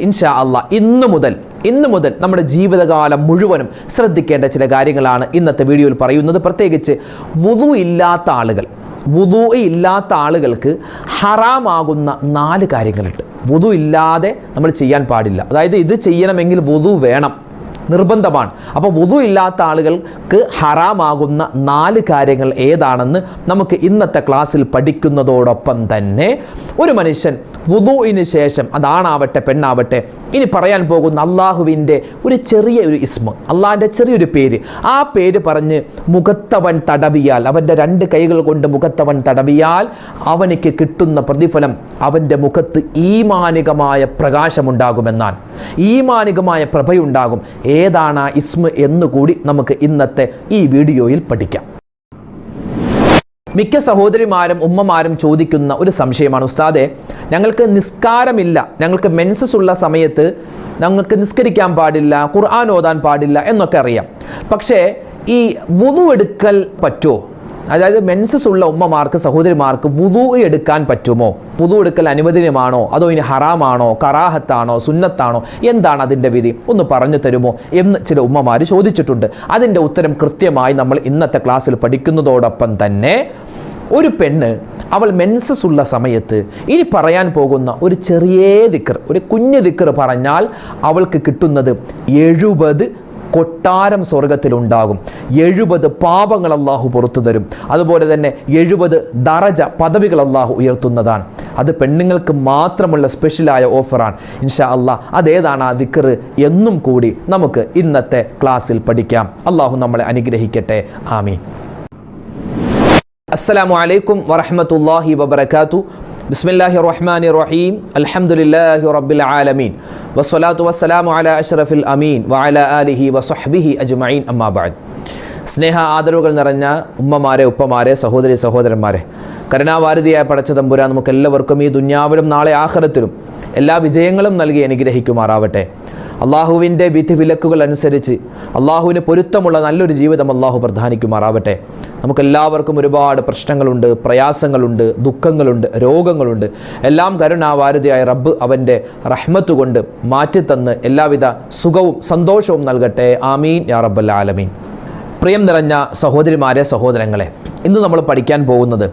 ഇൻഷാ അല്ല ഇന്നു മുതൽ ഇന്നു മുതൽ നമ്മുടെ ജീവിതകാലം മുഴുവനും ശ്രദ്ധിക്കേണ്ട ചില കാര്യങ്ങളാണ് ഇന്നത്തെ വീഡിയോയിൽ പറയുന്നത്. പ്രത്യേകിച്ച് വുതു ഇല്ലാത്ത ആളുകൾ വുതു ഇല്ലാത്ത ആളുകൾക്ക് ഹറാമാകുന്ന നാല് കാര്യങ്ങളുണ്ട്. വുതു ഇല്ലാതെ നമ്മൾ ചെയ്യാൻ പാടില്ല. അതായത് ഇത് ചെയ്യണമെങ്കിൽ വുതു വേണം. നിർബന്ധമാണ്. അപ്പോൾ വുതു ഇല്ലാത്ത ആളുകൾക്ക് ഹറാമാകുന്ന നാല് കാര്യങ്ങൾ ഏതാണെന്ന് നമുക്ക് ഇന്നത്തെ ക്ലാസ്സിൽ പഠിക്കുന്നതോടൊപ്പം തന്നെ ഒരു മനുഷ്യൻ വുതുവിന് ശേഷം അതാണാവട്ടെ പെണ്ണാവട്ടെ ഇനി പറയാൻ പോകുന്ന അള്ളാഹുവിന്റെ ഒരു ചെറിയ ഒരു ഇസ്മ അള്ളാഹിന്റെ ചെറിയൊരു പേര് ആ പേര് പറഞ്ഞ് മുഖത്തവൻ തടവിയാൽ അവന്റെ രണ്ട് കൈകൾ കൊണ്ട് മുഖത്തവൻ തടവിയാൽ അവനിക്ക് കിട്ടുന്ന പ്രതിഫലം അവന്റെ മുഖത്ത് ഈമാനികമായ പ്രകാശമുണ്ടാകുമെന്നാണ്. ഈമാനികമായ പ്രഭയുണ്ടാകും. ഏതാണ് ഇസ്മ എന്നുകൂടി നമുക്ക് ഇന്നത്തെ ഈ വീഡിയോയിൽ പഠിക്കാം. മിക്ക സഹോദരിമാരും ഉമ്മമാരും ചോദിക്കുന്ന ഒരു സംശയമാണ് ഉസ്താദെ ഞങ്ങൾക്ക് നിസ്കാരമില്ല. ഞങ്ങൾക്ക് മെൻസസ് ഉള്ള സമയത്ത് ഞങ്ങൾക്ക് നിസ്കരിക്കാൻ പാടില്ല ഖുർആൻ ഓതാൻ പാടില്ല എന്നൊക്കെ അറിയാം. പക്ഷേ ഈ വുതു എടുക്കൽ പറ്റുമോ അതായത് മെൻസസ് ഉള്ള ഉമ്മമാർക്ക് സഹോദരിമാർക്ക് വുതു എടുക്കാൻ പറ്റുമോ? വുതു എടുക്കൽ അനുവദനീയമാണോ? അതോ ഇനി ഹറാമാണോ? കറാഹത്താണോ? സുന്നത്താണോ? എന്താണ് അതിന്റെ വിധി? ഒന്ന് പറഞ്ഞു തരുമോ? എന്ന് ചില ഉമ്മമാർ ചോദിച്ചിട്ടുണ്ട്. അതിന്റെ ഉത്തരം കൃത്യമായി നമ്മൾ ഇന്നത്തെ ക്ലാസ്സിൽ പഠിക്കുന്നതോടൊപ്പം തന്നെ ഒരു പെണ്ണ് അവൾ മെൻസസ് ഉള്ള സമയത്ത് ഇനി പറയാൻ പോകുന്ന ഒരു ചെറിയ ദിക്കർ ഒരു കുഞ്ഞു ദിക്കർ പറഞ്ഞാൽ അവൾക്ക് കിട്ടുന്നത് എഴുപത് കൊട്ടാരം സ്വർഗത്തിലുണ്ടാകും. എഴുപത് പാപങ്ങൾ അള്ളാഹു പുറത്തു തരും. അതുപോലെ തന്നെ എഴുപത് ദറജ പദവികൾ അള്ളാഹു ഉയർത്തുന്നതാണ്. അത് പെണ്ണുങ്ങൾക്ക് മാത്രമുള്ള സ്പെഷ്യലായ ഓഫറാണ്. ഇൻഷാ അള്ളാഹ് അതേതാണ് ആ ദിക്കർ എന്നും കൂടി നമുക്ക് ഇന്നത്തെ ക്ലാസ്സിൽ പഠിക്കാം. അള്ളാഹു നമ്മളെ അനുഗ്രഹിക്കട്ടെ. ആമീൻ. അസ്സലാമു അലൈക്കും വറഹ്മത്തുള്ളാഹി വബറകാതു ബിസ്മില്ലാഹി റഹ്മാനി റഹീം അൽഹംദുലില്ലാഹി റബ്ബിൽ ആലമീൻ. വസ്സലാത്തു വസ്സലാമു അലാ അഷ്റഫിൽ അമീൻ വഅല ആലിഹി വസഹ്ബിഹി അജ്മഈൻ. അമ്മാ ബഅദ്. സ്നേഹ ആദരവുകൾ നിറഞ്ഞ ഉമ്മമാരെ ഉപ്പമാരെ സഹോദരി സഹോദരന്മാരെ കരുണാവാരതിയായ പടച്ച തമ്പുരാൻ നമുക്ക് എല്ലാവർക്കും ഈ ദുന്യാവിലും നാളെ ആഖിറത്തിലും എല്ലാ വിജയങ്ങളും നൽകി അനുഗ്രഹിക്കുമാറാവട്ടെ. അള്ളാഹുവിന്റെ വിധി വിലക്കുകൾ അനുസരിച്ച് അള്ളാഹുവിന് പൊരുത്തമുള്ള നല്ലൊരു ജീവിതം അള്ളാഹു പ്രധാനിക്കുമാറാവട്ടെ. നമുക്കെല്ലാവർക്കും ഒരുപാട് പ്രശ്നങ്ങളുണ്ട് പ്രയാസങ്ങളുണ്ട് ദുഃഖങ്ങളുണ്ട് രോഗങ്ങളുണ്ട്. എല്ലാം കരുണാവാരുതിയായ റബ്ബ് അവന്റെ റഹ്മത്ത് കൊണ്ട് മാറ്റിത്തന്ന് എല്ലാവിധ സുഖവും സന്തോഷവും നൽകട്ടെ. ആമീൻ. യാ റബ്ബൽ ആലമീൻ. പ്രിയം നിറഞ്ഞ സഹോദരിമാരെ സഹോദരങ്ങളെ ഇന്ന് നമ്മൾ പഠിക്കാൻ പോകുന്നത്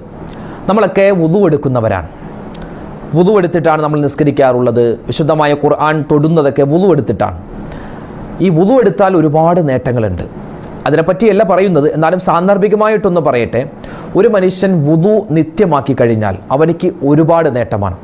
നമ്മളൊക്കെ വുതു എടുക്കുന്നവരാണ്. വുതു എടുത്തിട്ടാണ് നമ്മൾ നിസ്കരിക്കാറുള്ളത്. വിശുദ്ധമായ ഖുർആൻ തൊടുന്നതൊക്കെ വുതു എടുത്തിട്ടാണ്. ഈ വുതു എടുത്താൽ ഒരുപാട് നേട്ടങ്ങളുണ്ട്. അതിനെപ്പറ്റിയല്ല പറയുന്നത് എന്നാലും സാന്ദർഭികമായിട്ടൊന്ന് പറയട്ടെ. ഒരു മനുഷ്യൻ വുതു നിത്യമാക്കി കഴിഞ്ഞാൽ അവനിക്ക് ഒരുപാട് നേട്ടമാണ്.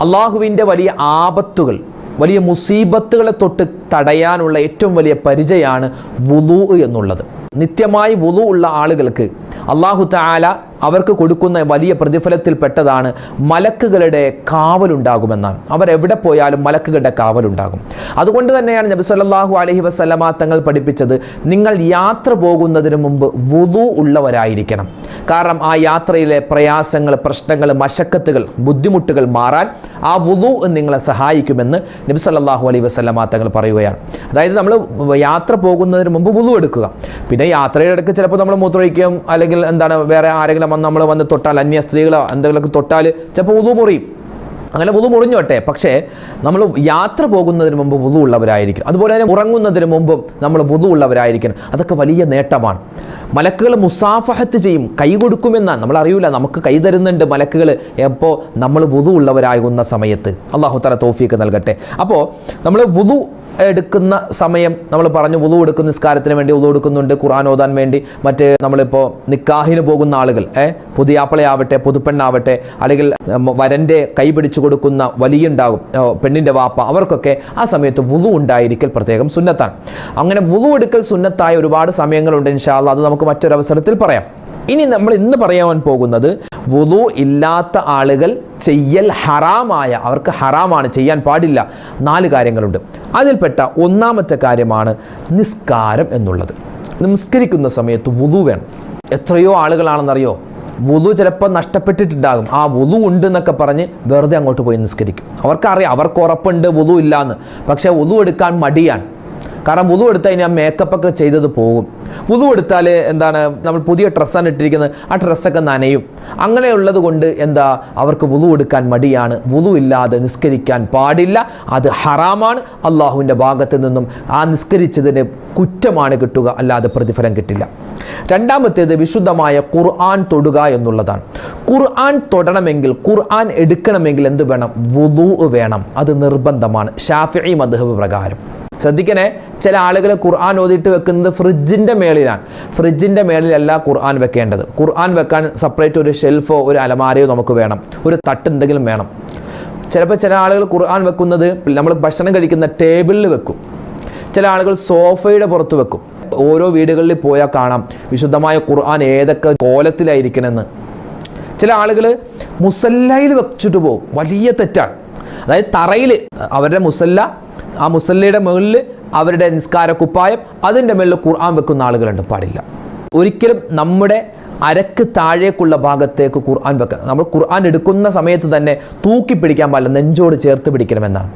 അള്ളാഹുവിന്റെ വലിയ ആപത്തുകൾ വലിയ മുസീബത്തുകളെ തൊട്ട് തടയാനുള്ള ഏറ്റവും വലിയ പരിചയമാണ് വുതു എന്നുള്ളത്. നിത്യമായി വുതു ഉള്ള ആളുകൾക്ക് അള്ളാഹു താല അവർക്ക് കൊടുക്കുന്ന വലിയ പ്രതിഫലത്തിൽ പെട്ടതാണ് മലക്കുകളുടെ കാവലുണ്ടാകുമെന്നാണ്. അവരെവിടെ പോയാലും മലക്കുകളുടെ കാവലുണ്ടാകും. അതുകൊണ്ട് തന്നെയാണ് നബി സല്ലല്ലാഹു അലൈഹി വസല്ലമ തങ്ങൾ പഠിപ്പിച്ചത് നിങ്ങൾ യാത്ര പോകുന്നതിന് മുമ്പ് വുതു ഉള്ളവരായിരിക്കണം. കാരണം ആ യാത്രയിലെ പ്രയാസങ്ങൾ പ്രശ്നങ്ങൾ മശക്കത്തുകൾ ബുദ്ധിമുട്ടുകൾ മാറാൻ ആ വുതു നിങ്ങളെ സഹായിക്കുമെന്ന് നബി സല്ലല്ലാഹു അലൈഹി വസല്ലമ തങ്ങൾ പറയുകയാണ്. അതായത് നമ്മൾ യാത്ര പോകുന്നതിന് മുമ്പ് വുതു എടുക്കുക. പിന്നെ യാത്രയുടെ ഇടയ്ക്ക് ചിലപ്പോൾ നമ്മൾ മൂത്രമൊഴിക്കും അല്ലെങ്കിൽ എന്താണ് വേറെ ആരെങ്കിലും വന്ന് നമ്മൾ വന്ന് തൊട്ടാൽ അന്യ സ്ത്രീകളോ എന്തെങ്കിലുമൊക്കെ തൊട്ടാൽ ചിലപ്പോൾ വുതു മുറിയും. അങ്ങനെ വുതു മുറിഞ്ഞോട്ടെ പക്ഷേ നമ്മൾ യാത്ര പോകുന്നതിന് മുമ്പ് വുതു ഉള്ളവരായിരിക്കണം. അതുപോലെ തന്നെ ഉറങ്ങുന്നതിന് മുമ്പും നമ്മൾ വുതു ഉള്ളവരായിരിക്കണം. അതൊക്കെ വലിയ നേട്ടമാണ്. മലക്കുകൾ മുസാഫഹത്ത് ചെയ്യും. കൈ കൊടുക്കുമെന്നാണ്. നമ്മൾ അറിയില്ല നമുക്ക് കൈ തരുന്നുണ്ട് മലക്കുകൾ. എപ്പോൾ നമ്മൾ വുതു ഉള്ളവരാകുന്ന സമയത്ത്. അള്ളാഹു തല തോഫിയൊക്കെ നൽകട്ടെ. അപ്പോൾ നമ്മൾ വുതു എടുക്കുന്ന സമയം നമ്മൾ പറഞ്ഞു വുളു എടുക്കുന്ന നിസ്കാരത്തിന് വേണ്ടി വുളു എടുക്കുന്നുണ്ട് ഖുർആൻ ഓതാൻ വേണ്ടി. മറ്റ് നമ്മളിപ്പോൾ നിക്കാഹിന് പോകുന്ന ആളുകൾ ഏഹ് പുതിയാപ്പിളയാവട്ടെ പുതുപ്പെണ്ണാവട്ടെ അല്ലെങ്കിൽ വരന്റെ കൈ കൊടുക്കുന്ന വലിയ ഉണ്ടാകും പെണ്ണിന്റെ വാപ്പ അവർക്കൊക്കെ ആ സമയത്ത് വുളു ഉണ്ടായിരിക്കൽ പ്രത്യേകം സുന്നത്താണ്. അങ്ങനെ വുളു എടുക്കൽ സുന്നത്തായ ഒരുപാട് സമയങ്ങളുണ്ട് ഇൻഷാല്ല അത് നമുക്ക് മറ്റൊരവസരത്തിൽ പറയാം. ഇനി നമ്മൾ ഇന്ന് പറയാൻ പോകുന്നത് വുതു ഇല്ലാത്ത ആളുകൾ ചെയ്യൽ ഹറാമായ അവർക്ക് ഹറാമാണ് ചെയ്യാൻ പാടില്ല നാല് കാര്യങ്ങളുണ്ട്. അതിൽപ്പെട്ട ഒന്നാമത്തെ കാര്യമാണ് നിസ്കാരം എന്നുള്ളത്. നിസ്കരിക്കുന്ന സമയത്ത് വുതു വേണം. എത്രയോ ആളുകളാണെന്നറിയോ? വുതു ചിലപ്പോൾ നഷ്ടപ്പെട്ടിട്ടുണ്ടാകും. ആ വുതു ഉണ്ട് എന്നൊക്കെ പറഞ്ഞ് വെറുതെ അങ്ങോട്ട് പോയി നിസ്കരിക്കും. അവർക്കറിയാം അവർക്ക് ഉറപ്പുണ്ട് വുതു ഇല്ലാന്ന്. പക്ഷേ വുതു എടുക്കാൻ മടിയാണ്. കാരണം വുതു എടുത്താൽ ഇനി ആ മേക്കപ്പ് ഒക്കെ ചെയ്തത് പോകും. വുതു എടുത്താൽ എന്താണ് നമ്മൾ പുതിയ ഡ്രസ്സാണ് ഇട്ടിരിക്കുന്നത് ആ ഡ്രസ്സൊക്കെ നനയും. അങ്ങനെയുള്ളത് കൊണ്ട് എന്താ അവർക്ക് വുതു എടുക്കാൻ മടിയാണ്. വുതു ഇല്ലാതെ നിസ്കരിക്കാൻ പാടില്ല. അത് ഹറാമാണ്. അള്ളാഹുവിന്റെ ഭാഗത്ത് നിന്നും ആ നിസ്കരിച്ചതിന് കുറ്റമാണ് കിട്ടുക. അല്ലാതെ പ്രതിഫലം കിട്ടില്ല. രണ്ടാമത്തേത് വിശുദ്ധമായ ഖുർആൻ തൊടുക എന്നുള്ളതാണ്. ഖുർആൻ തൊടണമെങ്കിൽ ഖുർആൻ എടുക്കണമെങ്കിൽ എന്ത് വേണം? വുതു വേണം. അത് നിർബന്ധമാണ്. ഷാഫി മധുഹബ് പ്രകാരം. ശ്രദ്ധിക്കണേ ചില ആളുകൾ ഖുർആൻ ഓതിയിട്ട് വെക്കുന്നത് ഫ്രിഡ്ജിന്റെ മേളിലാണ്. ഫ്രിഡ്ജിന്റെ മേളിലല്ല ഖുർആൻ വെക്കേണ്ടത്. ഖുർആൻ വെക്കാൻ സെപ്പറേറ്റ് ഒരു ഷെൽഫോ ഒരു അലമാരയോ നമുക്ക് വേണം. ഒരു തട്ട് എന്തെങ്കിലും വേണം. ചിലപ്പോൾ ചില ആളുകൾ ഖുർആൻ വെക്കുന്നത് നമ്മൾ ഭക്ഷണം കഴിക്കുന്ന ടേബിളിൽ വെക്കും. ചില ആളുകൾ സോഫയുടെ പുറത്ത് വെക്കും. ഓരോ വീടുകളിൽ പോയാൽ കാണാം വിശുദ്ധമായ ഖുർആൻ ഏതൊക്കെ കോലത്തിലായിരിക്കണമെന്ന് ചില ആളുകൾ മുസല്ലയിൽ വെച്ചിട്ട് പോകും. വലിയ തെറ്റാണ്. അതായത് തറയിൽ അവരുടെ മുസല്ല ആ മുസല്ലയുടെ മുകളിൽ അവരുടെ നിസ്കാര കുപ്പായം അതിന്റെ മുകളിൽ ഖുർആൻ വെക്കുന്ന ആളുകളുണ്ട്. പാടില്ല. ഒരിക്കലും നമ്മുടെ അരക്ക് താഴേക്കുള്ള ഭാഗത്തേക്ക് ഖുർആൻ വെക്കുക നമ്മൾ ഖുർആൻ എടുക്കുന്ന സമയത്ത് തന്നെ തൂക്കി പിടിക്കാൻ പാടില്ല. നെഞ്ചോട് ചേർത്ത് പിടിക്കണമെന്നാണ്.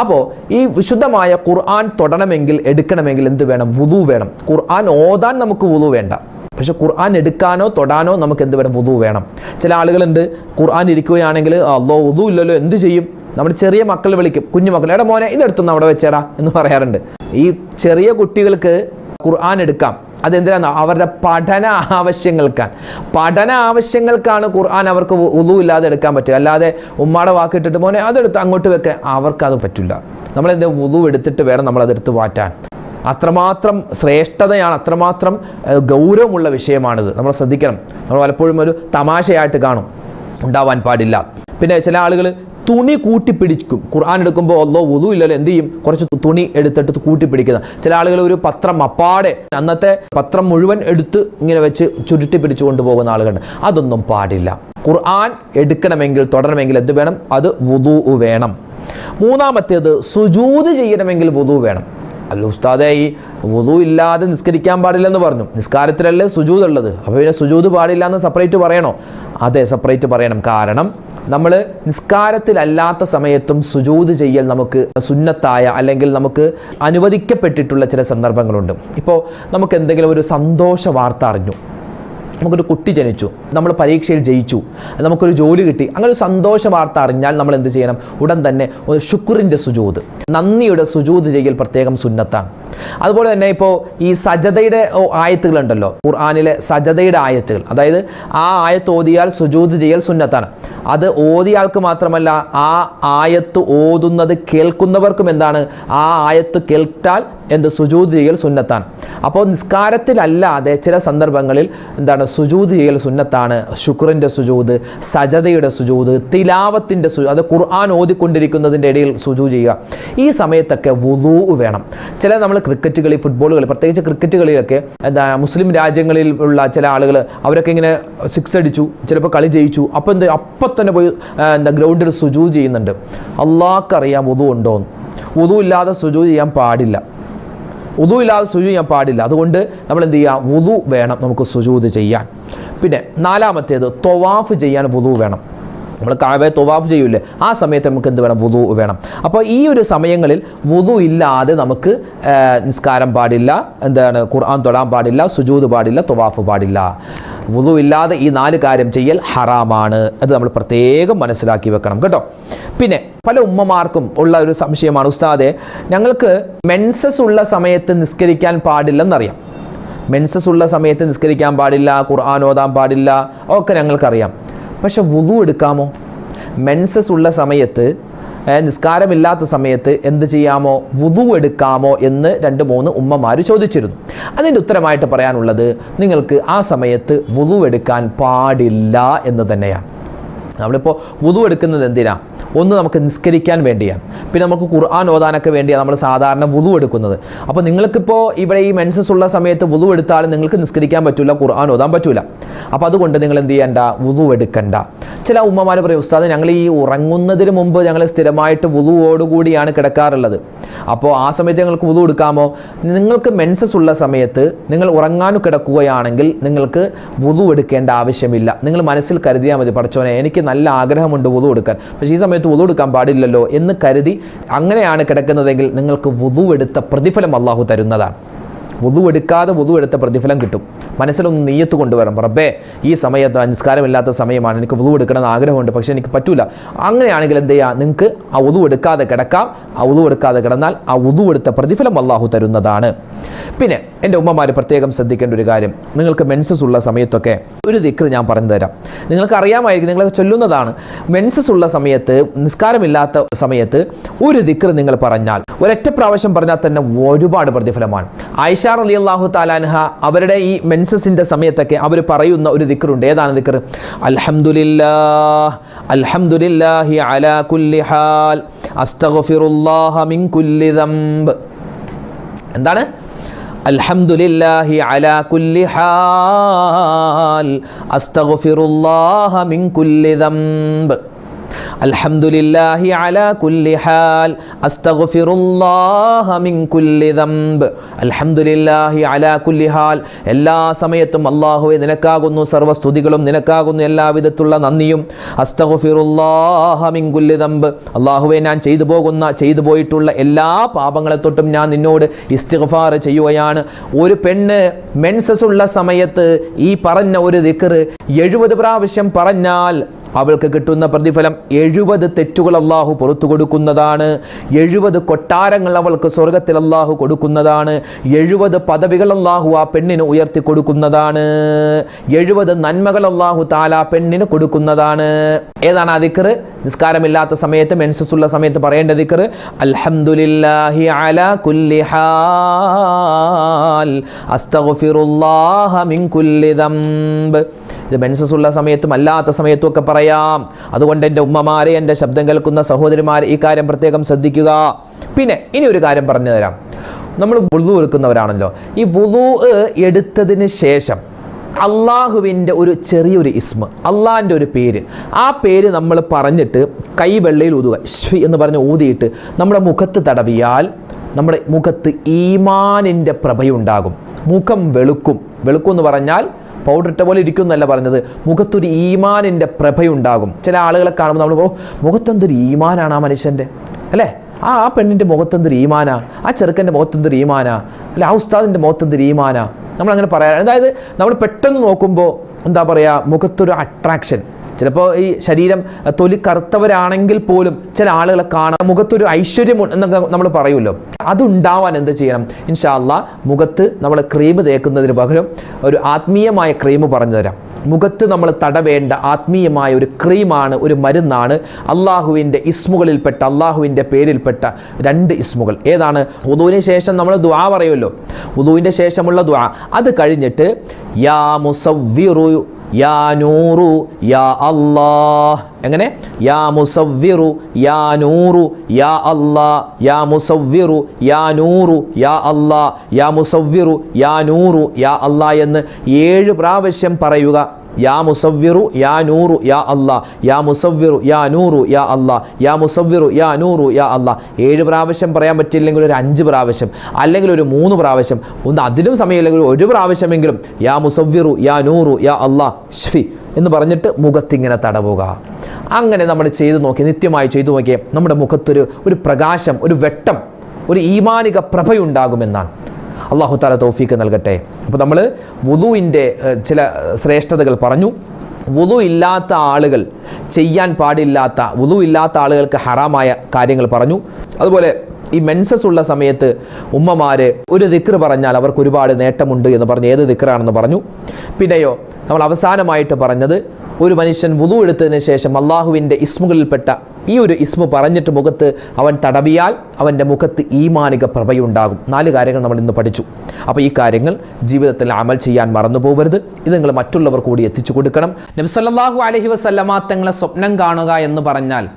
അപ്പോൾ ഈ വിശുദ്ധമായ ഖുർആൻ തൊടണമെങ്കിൽ എടുക്കണമെങ്കിൽ എന്ത് വേണം? വുതു വേണം. ഖുർആൻ ഓതാൻ നമുക്ക് വുതു വേണ്ട. പക്ഷെ ഖുർആൻ എടുക്കാനോ തൊടാനോ നമുക്ക് എന്ത് വേണം? വുതു വേണം. ചില ആളുകളുണ്ട് ഖുർആൻ ഇരിക്കുകയാണെങ്കിൽ അല്ലോ വുതു ഇല്ലല്ലോ എന്ത് ചെയ്യും? നമ്മുടെ ചെറിയ മക്കൾ വിളിക്കും. കുഞ്ഞു മക്കൾ എടാ മോനെ ഇതെടുത്തു അവിടെ വെച്ചേടാ എന്ന് പറയാറുണ്ട്. ഈ ചെറിയ കുട്ടികൾക്ക് ഖുർആൻ എടുക്കാം. അതെന്തിനാണ് അവരുടെ പഠന ആവശ്യങ്ങൾക്കാണ്. പഠന ആവശ്യങ്ങൾക്കാണ് ഖുർആൻ അവർക്ക് ഉതു ഇല്ലാതെ എടുക്കാൻ പറ്റുക. അല്ലാതെ ഉമ്മാടെ വാക്കിട്ടിട്ട് മോനെ അതെടുത്ത് അങ്ങോട്ട് വെക്കാൻ അവർക്കത് പറ്റില്ല. നമ്മളെന്ത് ഉതു എടുത്തിട്ട് വേണം നമ്മൾ അതെടുത്ത് മാറ്റാൻ അത്രമാത്രം ശ്രേഷ്ഠതയാണ് അത്രമാത്രം ഗൗരവമുള്ള വിഷയമാണിത്. നമ്മൾ ശ്രദ്ധിക്കണം. നമ്മൾ പലപ്പോഴും ഒരു തമാശയായിട്ട് കാണും. ഉണ്ടാവാൻ പാടില്ല. പിന്നെ ചില ആളുകൾ തുണി കൂട്ടിപ്പിടിക്കും. ഖുർആൻ എടുക്കുമ്പോൾ ഒന്നോ വുതു ഇല്ലല്ലോ എന്ത് ചെയ്യും? കുറച്ച് തുണി എടുത്തിട്ട് കൂട്ടിപ്പിടിക്കുന്ന. ചില ആളുകൾ ഒരു പത്രം അപ്പാടെ അന്നത്തെ പത്രം മുഴുവൻ എടുത്ത് ഇങ്ങനെ വെച്ച് ചുരുട്ടി പിടിച്ചു കൊണ്ടുപോകുന്ന ആളുകളുണ്ട്. അതൊന്നും പാടില്ല. ഖുർആൻ എടുക്കണമെങ്കിൽ തുടരണമെങ്കിൽ എന്ത് വേണം? അത് വുതു വേണം. മൂന്നാമത്തേത് സുജൂത് ചെയ്യണമെങ്കിൽ വുതു വേണം. അല്ല ഉസ്താദെ ഈ വുദു ഇല്ലാതെ നിസ്കരിക്കാൻ പാടില്ലെന്ന് പറഞ്ഞു. നിസ്കാരത്തിലല്ലേ സുജൂത് ഉള്ളത്? അപ്പോൾ പിന്നെ സുജൂത് പാടില്ല എന്ന് സെപ്പറേറ്റ് പറയണോ? അതെ സെപ്പറേറ്റ് പറയണം. കാരണം നമ്മൾ നിസ്കാരത്തിലല്ലാത്ത സമയത്തും സുജൂത് ചെയ്യൽ നമുക്ക് സുന്നത്തായ അല്ലെങ്കിൽ നമുക്ക് അനുവദിക്കപ്പെട്ടിട്ടുള്ള ചില സന്ദർഭങ്ങളുണ്ട്. ഇപ്പോൾ നമുക്ക് എന്തെങ്കിലും ഒരു സന്തോഷ വാർത്ത അറിഞ്ഞു. നമുക്കൊരു കുട്ടി ജനിച്ചു നമ്മൾ പരീക്ഷയിൽ ജയിച്ചു നമുക്കൊരു ജോലി കിട്ടി അങ്ങനെ ഒരു സന്തോഷ വാർത്ത അറിഞ്ഞാൽ നമ്മൾ എന്ത് ചെയ്യണം? ഉടൻ തന്നെ ശുക്രിന്റെ സുജൂത് നന്ദിയുടെ സുജൂത് ചെയ്യൽ പ്രത്യേകം സുന്നത്താണ്. അതുപോലെ തന്നെ ഇപ്പോൾ ഈ സജതയുടെ ആയത്തുകളുണ്ടല്ലോ ഖുർആാനിലെ സജതയുടെ ആയത്തുകൾ അതായത് ആ ആയത്ത് ഓതിയാൽ സുജൂത് ചെയ്യൽ സുന്നത്താണ്. അത് ഓതിയാൾക്ക് മാത്രമല്ല ആ ആയത്ത് ഓതുന്നത് കേൾക്കുന്നവർക്കും എന്താണ്? ആ ആയത്ത് കേൾത്താൽ എന്ത് സുജൂത് ചെയ്യൽ സുന്നത്താണ്. അപ്പോൾ നിസ്കാരത്തിലല്ലാതെ ചില സന്ദർഭങ്ങളിൽ എന്താണ് സുജൂത് ചെയ്യൽ സുന്നത്താണ്. ശുക്രന്റെ സുജൂത് സജതയുടെ സുജൂത് തിലാവത്തിന്റെ സു അത് ഖുർആൻ ഓതിക്കൊണ്ടിരിക്കുന്നതിന്റെ ഇടയിൽ സുജൂ ചെയ്യുക. ഈ സമയത്തൊക്കെ വുദൂ വേണം. ചില നമ്മൾ ക്രിക്കറ്റ് കളി ഫുട്ബോൾ കളി പ്രത്യേകിച്ച് ക്രിക്കറ്റ് കളിയിലൊക്കെ എന്താ മുസ്ലിം രാജ്യങ്ങളിൽ ഉള്ള ചില ആളുകൾ അവരൊക്കെ ഇങ്ങനെ സിക്സ് അടിച്ചു ചിലപ്പോൾ കളി ജയിച്ചു. അപ്പോൾ എന്താ അപ്പം തന്നെ പോയി എന്താ ഗ്രൗണ്ടിൽ സുജൂ ചെയ്യുന്നുണ്ട്. അള്ളാഹ്ക്കറിയാം ഉണ്ടോ എന്ന് വുദു ഇല്ലാതെ സുജൂ ചെയ്യാൻ പാടില്ല. ഉദു ഇല്ലാതെ സുജു ചെയ്യാൻ പാടില്ല. അതുകൊണ്ട് നമ്മൾ എന്ത് ചെയ്യുക വുതു വേണം നമുക്ക് സുജൂത് ചെയ്യാൻ. പിന്നെ നാലാമത്തേത് തൊവാഫ് ചെയ്യാൻ വുതു വേണം. നമ്മൾ കാവെ തൊവാഫ് ചെയ്യൂലേ ആ സമയത്ത് നമുക്ക് എന്ത് വേണം? വുതു വേണം. അപ്പോൾ ഈ ഒരു സമയങ്ങളിൽ വുതു ഇല്ലാതെ നമുക്ക് നിസ്കാരം പാടില്ല എന്താണ് ഖുർആൻ തൊടാൻ പാടില്ല സുജൂത് പാടില്ല തൊവാഫ് പാടില്ല. വുതു ഇല്ലാതെ ഈ നാല് കാര്യം ചെയ്യൽ ഹറാമാണ്. അത് നമ്മൾ പ്രത്യേകം മനസ്സിലാക്കി വെക്കണം കേട്ടോ. പിന്നെ പല ഉമ്മമാർക്കും ഉള്ള ഒരു സംശയമാണ് ഉസ്താദെ ഞങ്ങൾക്ക് മെൻസസ് ഉള്ള സമയത്ത് നിസ്കരിക്കാൻ പാടില്ലെന്നറിയാം. മെൻസസ് ഉള്ള സമയത്ത് നിസ്കരിക്കാൻ പാടില്ല ഖുർആൻ ഓതാൻ പാടില്ല ഒക്കെ ഞങ്ങൾക്കറിയാം. പക്ഷെ വുളു എടുക്കാമോ? മെൻസസ് ഉള്ള സമയത്ത് നിസ്കാരമില്ലാത്ത സമയത്ത് എന്ത് ചെയ്യാമോ? വുതു എടുക്കാമോ എന്ന് രണ്ട് മൂന്ന് ഉമ്മമാർ ചോദിച്ചിരുന്നു. അതിന്റെ ഉത്തരമായിട്ട് പറയാനുള്ളത് നിങ്ങൾക്ക് ആ സമയത്ത് വുതു എടുക്കാൻ പാടില്ല എന്ന് തന്നെയാണ്. നമ്മളിപ്പോൾ വുതു എടുക്കുന്നത് എന്തിനാ? ഒന്ന് നമുക്ക് നിസ്കരിക്കാൻ വേണ്ടിയാണ്. പിന്നെ നമുക്ക് ഖുർആൻ ഓതാനൊക്കെ വേണ്ടിയാണ് നമ്മൾ സാധാരണ വുതു എടുക്കുന്നത്. അപ്പോൾ നിങ്ങൾക്കിപ്പോൾ ഇവിടെ ഈ മെൻസസ് ഉള്ള സമയത്ത് വുതു എടുത്താലും നിങ്ങൾക്ക് നിസ്കരിക്കാൻ പറ്റില്ല ഖുർആൻ ഓതാൻ പറ്റില്ല അപ്പോൾ അതുകൊണ്ട് നിങ്ങൾ എന്ത് ചെയ്യണ്ട വുതു എടുക്കണ്ട. ചില ഉമ്മമാർ പറയും ഉസ്താദ് ഞങ്ങൾ ഈ ഉറങ്ങുന്നതിന് മുമ്പ് ഞങ്ങൾ സ്ഥിരമായിട്ട് വുതുവോടുകൂടിയാണ് കിടക്കാറുള്ളത്. അപ്പോൾ ആ സമയത്ത് ഞങ്ങൾക്ക് വുതു എടുക്കാമോ? നിങ്ങൾക്ക് മെൻസസ് ഉള്ള സമയത്ത് നിങ്ങൾ ഉറങ്ങാൻ കിടക്കുകയാണെങ്കിൽ നിങ്ങൾക്ക് വുതു എടുക്കേണ്ട ആവശ്യമില്ല. നിങ്ങൾ മനസ്സിൽ കരുതിയാൽ മതി പഠിച്ചോനെ എനിക്ക് നല്ല ആഗ്രഹമുണ്ട് വുതു എടുക്കാൻ. പക്ഷേ ഈ സമയത്ത് വുതു എടുക്കാൻ പാടില്ലല്ലോ എന്ന് കരുതി അങ്ങനെയാണ് കിടക്കുന്നതെങ്കിൽ നിങ്ങൾക്ക് വുതു എടുത്ത പ്രതിഫലം അള്ളാഹു തരുന്നതാണ്. എടുക്കാതെ വുതു എടുത്ത പ്രതിഫലം കിട്ടും. മനസ്സിലൊന്ന് നെയ്യത്ത് കൊണ്ടുവരണം. റബ്ബേ ഈ സമയത്ത് നിസ്കാരമില്ലാത്ത സമയമാണ്. എനിക്ക് വുതു എടുക്കണമെന്ന് ആഗ്രഹമുണ്ട് പക്ഷേ എനിക്ക് പറ്റൂല. അങ്ങനെയാണെങ്കിൽ എന്ത് ചെയ്യുക നിങ്ങൾക്ക് ആ വുതു എടുക്കാതെ കിടക്കാം. ആ വുതു എടുക്കാതെ കിടന്നാൽ ആ വുതു എടുത്ത പ്രതിഫലം അള്ളാഹു തരുന്നതാണ്. പിന്നെ എന്റെ ഉമ്മമാർ പ്രത്യേകം ശ്രദ്ധിക്കേണ്ട ഒരു കാര്യം. നിങ്ങൾക്ക് മെൻസസ് ഉള്ള സമയത്തൊക്കെ ഒരു ദിക്ർ ഞാൻ പറഞ്ഞു തരാം. നിങ്ങൾക്ക് അറിയാമായിരിക്കും നിങ്ങൾ ചൊല്ലുന്നതാണ്. മെൻസസ് ഉള്ള സമയത്ത് നിസ്കാരമില്ലാത്ത സമയത്ത് ഒരു ദിക്ർ നിങ്ങൾ പറഞ്ഞാൽ ഒരൊറ്റ പ്രാവശ്യം പറഞ്ഞാൽ തന്നെ ഒരുപാട് പ്രതിഫലമാണ്. ആയിഷ അലി അള്ളാഹു താലാൻഹ അവരുടെ ഈ മെൻസസിന്റെ സമയത്തൊക്കെ അവർ പറയുന്ന ഒരു ദിക്കറുണ്ട് ഏതാണ് ദിക്കർ അലാ കുല്ലി അസ്തഗ്ഫിറുല്ലാഹ മിൻ കുല്ലി എന്താണ്? അൽഹംദുലില്ലാഹി അലാ കുല്ലി ഹാൽ അസ്തഗ്ഫിറുല്ലാഹ മിൻ കുല്ലി ദംബ്. അൽഹംദുലില്ലാഹി അലാ കുല്ലി ഹാൽ അസ്തഗ്ഫിറുല്ലാഹ മിൻ കുല്ലി ദംബ്. അൽഹംദുലില്ലാഹി അലാ കുല്ലി ഹാൽ എല്ലാ സമയത്തും അല്ലാഹുവേ നിനക്കാകുന്നു സർവസ്തുതികളും നിനക്കാകുന്നു എല്ലാവിധത്തുള്ള നന്ദിയും. അസ്തഗ്ഫിറുല്ലാഹ മിൻ കുല്ലി ദംബ്. അല്ലാഹുവേ ഞാൻ ചെയ്തു പോകുന്ന ചെയ്തു പോയിട്ടുള്ള എല്ലാ പാപങ്ങളെ തൊട്ടും ഞാൻ നിന്നോട് ഇസ്തിഗ്ഫാർ ചെയ്യുകയാണ്. ഒരു പെണ്ണ് മെൻസസ് ഉള്ള സമയത്ത് ഈ പറഞ്ഞ ഒരു ദിക്ർ എഴുപത് പ്രാവശ്യം പറഞ്ഞാൽ അവൾക്ക് കിട്ടുന്ന പ്രതിഫലം എഴുപത് തെറ്റുകൾ അള്ളാഹു പുറത്തു കൊടുക്കുന്നതാണ്. എഴുപത് കൊട്ടാരങ്ങൾ അവൾക്ക് സ്വർഗത്തിൽ അള്ളാഹു കൊടുക്കുന്നതാണ്. എഴുപത് പദവികൾ അള്ളാഹു ആ പെണ്ണിന് ഉയർത്തി കൊടുക്കുന്നതാണ്. എഴുപത് നന്മകൾ അള്ളാഹു താല പെണ്ണിന് കൊടുക്കുന്നതാണ്. ഏതാണ് ആ ദിക്കർ നിസ്കാരമില്ലാത്ത സമയത്ത് മെൻസസ് ഉള്ള സമയത്ത് പറയേണ്ട ദിക്കർ അൽഹംദുലില്ലാഹി അലാ കുല്ലി ഉള്ള സമയത്തും അല്ലാത്ത സമയത്തും ഒക്കെ പറയാം. അതുകൊണ്ട് എന്റെ ഉമ്മമാരെ എന്റെ ശബ്ദം കേൾക്കുന്ന സഹോദരിമാരെ ഈ കാര്യം പ്രത്യേകം ശ്രദ്ധിക്കുക. പിന്നെ ഇനി ഒരു കാര്യം പറഞ്ഞു തരാം. നമ്മൾ വുളു എടുക്കുന്നവരാണല്ലോ. ഈ വുളു എടുത്തതിന് ശേഷം അള്ളാഹുവിന്റെ ഒരു ചെറിയൊരു ഇസ്മ അള്ളാഹിന്റെ ഒരു പേര് ആ പേര് നമ്മൾ പറഞ്ഞിട്ട് കൈ വെള്ളയിൽ ഊതുക ഷ്വി എന്ന് പറഞ്ഞ് ഊതിയിട്ട് നമ്മുടെ മുഖത്ത് തടവിയാൽ നമ്മുടെ മുഖത്ത് ഈമാനിന്റെ പ്രഭയുണ്ടാകും. മുഖം വെളുക്കും. വെളുക്കും എന്ന് പറഞ്ഞാൽ പൗഡർ ഇട്ട പോലെ ഇരിക്കും എന്നല്ല പറഞ്ഞത്. മുഖത്തൊരു ഈമാനിന്റെ പ്രഭയുണ്ടാകും. ചില ആളുകളെ കാണുമ്പോൾ നമ്മൾ ഓ മുഖത്തെന്തൊരു ഈമാനാണ് ആ മനുഷ്യന്റെ അല്ലേ? ആ ആ പെണ്ണിന്റെ മുഖത്തെന്തൊരു ഈമാനാ? ആ ചെറുക്കന്റെ മുഖത്തെന്തൊരു ഈമാനാ? അല്ലെ ആ ഉസ്താദിന്റെ മുഖത്തെന്തൊരു ഈമാനാ? നമ്മളങ്ങനെ പറയാം. അതായത് നമ്മൾ പെട്ടെന്ന് നോക്കുമ്പോൾ എന്താ പറയുക മുഖത്തൊരു അട്രാക്ഷൻ ചിലപ്പോൾ ഈ ശരീരം തൊലി കറുത്തവരാണെങ്കിൽ പോലും ചില ആളുകളെ കാണാൻ മുഖത്തൊരു ഐശ്വര്യം എന്നൊക്കെ നമ്മൾ പറയുമല്ലോ. അതുണ്ടാവാൻ എന്ത് ചെയ്യണം? ഇൻഷാല്ല മുഖത്ത് നമ്മൾ ക്രീം തേക്കുന്നതിന് പകരം ഒരു ആത്മീയമായ ക്രീം പറഞ്ഞു തരാം മുഖത്ത് നമ്മൾ തടവേണ്ട ആത്മീയമായ ഒരു ക്രീമാണ് ഒരു മരുന്നാണ്. അള്ളാഹുവിന്റെ ഇസ്മുകളിൽപ്പെട്ട അള്ളാഹുവിന്റെ പേരിൽപ്പെട്ട രണ്ട് ഇസ്മുകൾ. ഏതാണ്? ഉദുവിന് ശേഷം നമ്മൾ ദുആ പറയുമല്ലോ. ഉദുവിന്റെ ശേഷമുള്ള ദുആ. അത് കഴിഞ്ഞിട്ട് യാ മുസവ്വിറു യാ നൂറു യാ അല്ലാഹ്. എങ്ങനെ? യാ മുസവ്വിറു യാ നൂറു യാ അല്ലാ യാ മുസവ്വിറു യാ നൂറു യാ അല്ലാ യാ മുസവ്വിറു യാ നൂറു യാ അല്ലാ എന്ന് ഏഴ് പ്രാവശ്യം പറയുക. യാ മുസവ്വിറു യാ നൂറു യാ അല്ലാ. യാ മുസവ്വിറു യാ നൂറു യാ അല്ലാ. യാ മുസവ്വിറു യാ നൂറു യാ അല്ലാ. ഏഴ് പ്രാവശ്യം പറയാൻ പറ്റില്ലെങ്കിൽ ഒരു അഞ്ച് പ്രാവശ്യം അല്ലെങ്കിൽ ഒരു മൂന്ന് പ്രാവശ്യം ഒന്ന് അതിലും സമയമില്ലെങ്കിൽ ഒരു പ്രാവശ്യമെങ്കിലും യാ മുസവ്വിറു യാ നൂറു യാ അല്ലാ ഷ്ഫി എന്ന് പറഞ്ഞിട്ട് മുഖത്തിങ്ങനെ തടവുക. അങ്ങനെ നമ്മൾ ചെയ്തു നോക്കി നിത്യമായി ചെയ്തു നോക്കിയേ നമ്മുടെ മുഖത്തൊരു ഒരു പ്രകാശം ഒരു വെട്ടം ഒരു ഈമാനിക പ്രഭയുണ്ടാകുമെന്നാണ്. അള്ളാഹു താല തൗഫീക്ക് നൽകട്ടെ. അപ്പോൾ നമ്മൾ വുദുവിന്റെ ചില ശ്രേഷ്ഠതകൾ പറഞ്ഞു. വുളു ഇല്ലാത്ത ആളുകൾ ചെയ്യാൻ പാടില്ലാത്ത വുളു ഇല്ലാത്ത ആളുകൾക്ക് ഹറാമായ കാര്യങ്ങൾ പറഞ്ഞു. അതുപോലെ ഈ മെൻസസ് ഉള്ള സമയത്ത് ഉമ്മമാര് ഒരു ദിക്ർ പറഞ്ഞാൽ അവർക്ക് ഒരുപാട് നേട്ടമുണ്ട് എന്ന് പറഞ്ഞ് ഏത് ദിക്റാണെന്ന് പറഞ്ഞു. പിന്നെയോ നമ്മൾ അവസാനമായിട്ട് പറഞ്ഞത് ഒരു മനുഷ്യൻ വുതു എടുത്തതിന് ശേഷം അള്ളാഹുവിന്റെ ഇസ്മുകളിൽപ്പെട്ട ഈ ഒരു ഇസ്മു പറഞ്ഞിട്ട് മുഖത്ത് അവൻ തടവിയാൽ അവന്റെ മുഖത്ത് ഈമാനിക പ്രഭയുണ്ടാകും. നാല് കാര്യങ്ങൾ നമ്മൾ ഇന്ന് പഠിച്ചു. അപ്പോൾ ഈ കാര്യങ്ങൾ ജീവിതത്തിൽ അമൽ ചെയ്യാൻ മറന്നു പോകരുത്. ഇത് നിങ്ങൾ മറ്റുള്ളവർ കൂടി എത്തിച്ചു കൊടുക്കണം. നബ്സല്ലാഹു അലഹി വസല്ലമ തങ്ങളെ സ്വപ്നം കാണുക എന്ന് പറഞ്ഞാൽ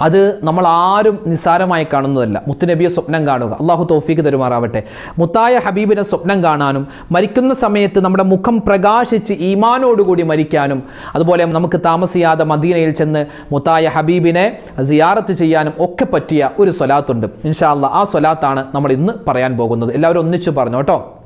അത് നമ്മൾ ആരും നിസ്സാരമായി കാണുന്നതല്ല. മുത്തുനബിയെ സ്വപ്നം കാണുക. അള്ളാഹു തോഫീക്ക് തരുമാറാവട്ടെ. മുത്തായ ഹബീബിനെ സ്വപ്നം കാണാനും മരിക്കുന്ന സമയത്ത് നമ്മുടെ മുഖം പ്രകാശിച്ച് ഈമാനോടുകൂടി മരിക്കാനും അതുപോലെ നമുക്ക് താമസിയാതെ മദീനയിൽ ചെന്ന് മുത്തായ ഹബീബിനെ സിയാറത്ത് ചെയ്യാനും ഒക്കെ പറ്റിയ ഒരു സ്വലാത്തുണ്ട്. ഇൻഷാല്ല ആ സ്വലാത്താണ് നമ്മൾ ഇന്ന് പറയാൻ പോകുന്നത്. എല്ലാവരും ഒന്നിച്ചു പറഞ്ഞു കേട്ടോ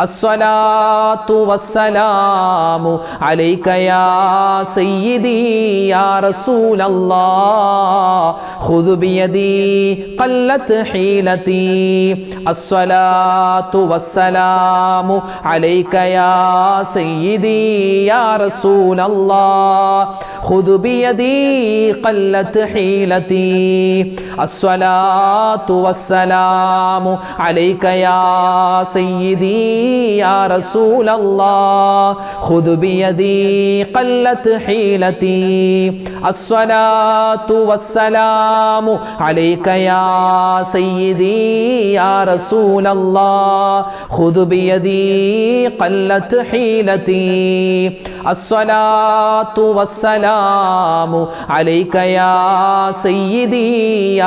الصلاة والسلام عليك يا سيدي يا رسول الله خذ بيدي قلت حيلتي الصلاة والسلام عليك يا سيدي يا رسول الله خذ بيدي قلت حيلتي അസ്വലാത്തു വസ്സലാമു അലൈക യാ സയ്യിദി യാ റസൂലല്ലാഹ് ഖുദ് ബിയദി ഖല്ലത് ഹീലതി. അസ്വലാത്തു വസ്സലാമു അലൈക യാ സയ്യിദി യാ റസൂലല്ലാഹ് ഖുദ് ബിയദി ഖല്ലത് ഹീലതി. അസ്വലാത്തു വസ്സലാമു അലൈക യാ സയ്യിദി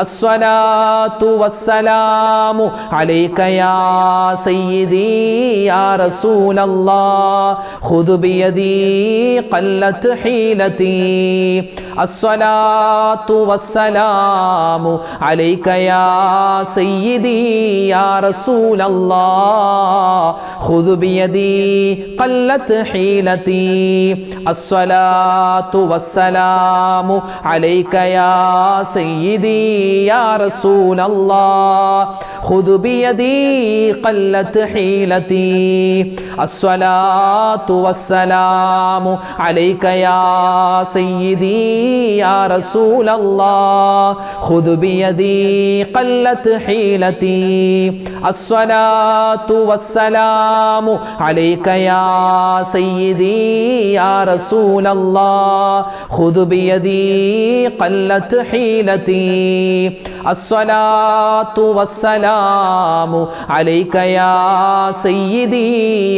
الصلاة والسلام عليك يا سيدي يا رسول الله خذ بيدي قلت حيلتي الصلاة والسلام عليك يا سيدي يا رسول الله خذ بيدي قلت حيلتي الصلاة والسلام عليك يا سيدي يا رسول الله. خذ بيدي قلت حيلتي. الصلاة والسلام عليك يا سيدي يا رسول الله خذ بيدي قلت حيلتي الصلاة والسلام عليك يا سيدي يا رسول الله خذ بيدي قلت حيلتي الصلاة والسلام عليك يا سيدي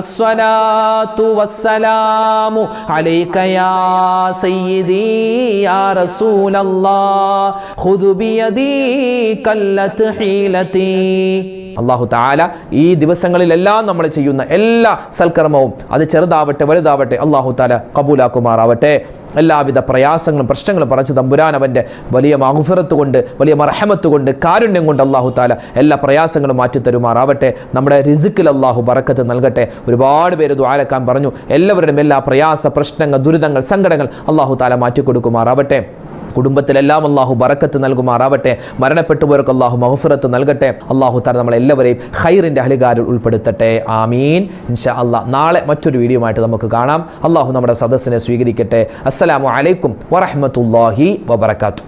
അസ്സലാത്തു വസ്സലാമു അലൈക യാ സയ്യിദി യാ റസൂലല്ലാഹ് ഖുദ് ബിയദി കല്ലത്ത് ഹീലത്തി അള്ളാഹു താല ഈ ദിവസങ്ങളിലെല്ലാം നമ്മൾ ചെയ്യുന്ന എല്ലാ സൽക്കർമ്മവും അത് ചെറുതാവട്ടെ വലുതാവട്ടെ അള്ളാഹു താല കബൂലാക്കുമാറാവട്ടെ. എല്ലാവിധ പ്രയാസങ്ങളും പ്രശ്നങ്ങളും പറച്ച് തമ്പുരാൻ അവന്റെ വലിയ മഹുഫിറത്ത് കൊണ്ട് വലിയ മർഹമത്ത് കൊണ്ട് കാരുണ്യം കൊണ്ട് അള്ളാഹു താല എല്ലാ പ്രയാസങ്ങളും മാറ്റി തരുമാറാവട്ടെ. നമ്മുടെ റിസിക്കിൽ അള്ളാഹു ബറക്കത്ത് നൽകട്ടെ. ഒരുപാട് പേര് ദ്വാരക്കാൻ പറഞ്ഞു. എല്ലാവരുടെയും എല്ലാ പ്രയാസ പ്രശ്നങ്ങൾ ദുരിതങ്ങൾ സങ്കടങ്ങൾ അള്ളാഹു താല മാറ്റി കൊടുക്കുമാറാവട്ടെ കുടുംബത്തിലെല്ലാം അള്ളാഹു ബറക്കത്ത് നൽകുമാറാവട്ടെ. മരണപ്പെട്ടുപോർക്ക് അള്ളാഹു മഹഫിറത്ത് നൽകട്ടെ. അള്ളാഹു താര നമ്മളെല്ലാവരെയും ഹൈറിന്റെ അഹലികാരിൽ ഉൾപ്പെടുത്തട്ടെ. ആമീൻ. ഇൻഷാ അള്ളാഹ് നാളെ മറ്റൊരു വീഡിയോ ആയിട്ട് നമുക്ക് കാണാം. അള്ളാഹു നമ്മുടെ സദസ്സിനെ സ്വീകരിക്കട്ടെ. അസ്സലാമു അലൈക്കും വറഹ്മത്തുള്ളാഹി വബറകാതുഹു.